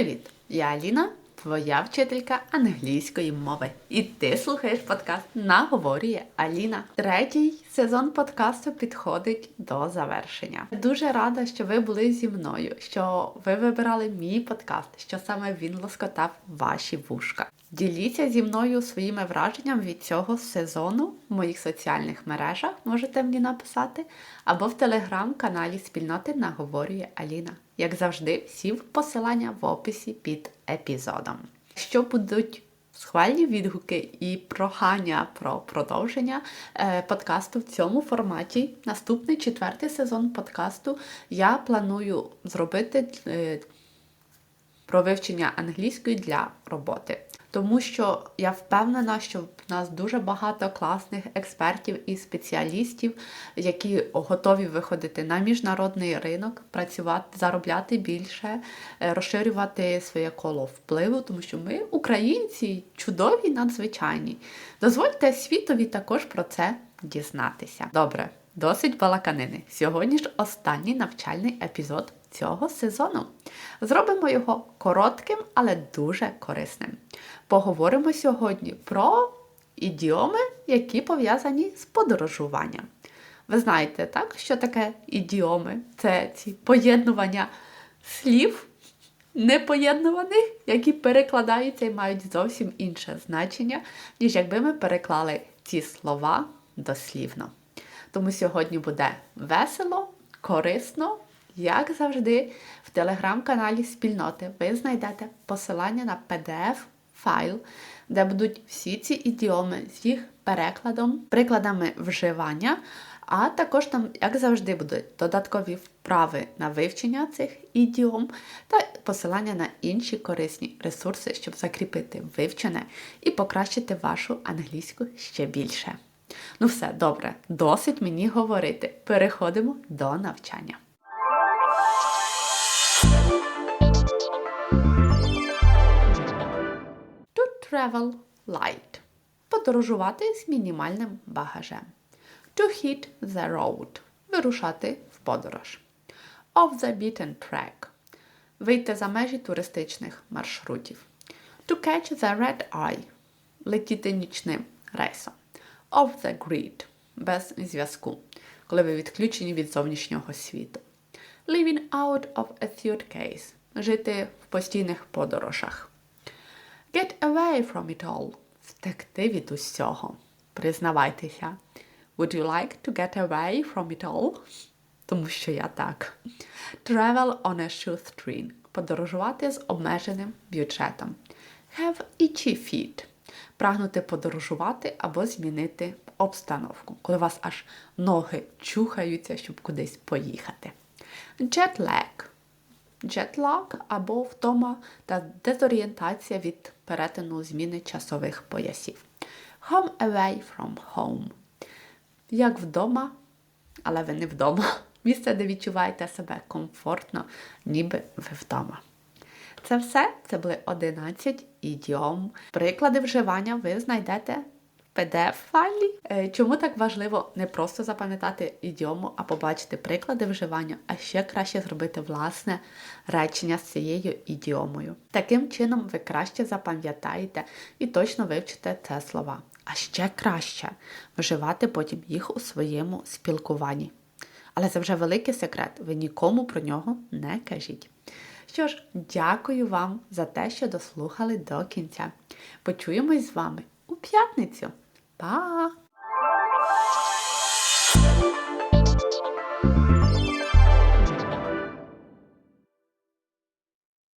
Привіт! Я Аліна, твоя вчителька англійської мови. І ти слухаєш подкаст Наговорює Аліна. Третій сезон подкасту підходить до завершення. Дуже рада, що ви були зі мною, що ви вибирали мій подкаст, що саме він лоскотав ваші вушка. Діліться зі мною своїми враженнями від цього сезону в моїх соціальних мережах, можете мені написати, або в телеграм-каналі спільноти Наговорює Аліна. Як завжди, всі посилання в описі під епізодом. Що будуть схвальні відгуки і прохання про продовження е, подкасту в цьому форматі, наступний четвертий сезон подкасту я планую зробити е, про вивчення англійської для роботи. Тому що я впевнена, що в нас дуже багато класних експертів і спеціалістів, які готові виходити на міжнародний ринок, працювати, заробляти більше, е, розширювати своє коло впливу, тому що ми, українці, чудові, надзвичайні. Дозвольте світові також про це дізнатися. Добре, досить балаканини. Сьогодні ж останній навчальний епізод цього сезону. Зробимо його коротким, але дуже корисним. Поговоримо сьогодні про ідіоми, які пов'язані з подорожуванням. Ви знаєте, так, що таке ідіоми? Це ці поєднування слів непоєднуваних, які перекладаються і мають зовсім інше значення, ніж якби ми переклали ці слова дослівно. Тому сьогодні буде весело, корисно як завжди, в телеграм-каналі спільноти ви знайдете посилання на PDF-файл, де будуть всі ці ідіоми з їх перекладом, прикладами вживання, а також там, як завжди, будуть додаткові вправи на вивчення цих ідіом та посилання на інші корисні ресурси, щоб закріпити вивчене і покращити вашу англійську ще більше. Ну все, добре, досить мені говорити. Переходимо до навчання. Travel light подорожувати з мінімальним багажем. To hit the road вирушати в подорож. Off the beaten track вийти за межі туристичних маршрутів. To catch the red eye летіти нічним рейсом. Off the grid без зв'язку, коли ви відключені від зовнішнього світу. Living out of a suitcase жити в постійних подорожах. Get away from it all. Втекти від усього. Признавайтеся. Would you like to get away from it all? Тому що я так. Travel on a shoestring. Подорожувати з обмеженим бюджетом. Have itchy feet. Прагнути подорожувати або змінити обстановку, коли вас аж ноги чухаються, щоб кудись поїхати. Jet lag джетлаг або втома та дезорієнтація від перетину зміни часових поясів. Home away from home. Як вдома, але ви не вдома. Місце, де відчуваєте себе комфортно, ніби ви вдома. Це все, це були 11 ідіом. Приклади вживання ви знайдете PDF-файлі. Е, чому так важливо не просто запам'ятати ідіому, а побачити приклади вживання, а ще краще зробити власне речення з цією ідіомою. Таким чином, ви краще запам'ятаєте і точно вивчите це слова. А ще краще вживати потім їх у своєму спілкуванні. Але це вже великий секрет, ви нікому про нього не кажіть. Що ж, дякую вам за те, що дослухали до кінця. Почуємось з вами у п'ятницю! Па!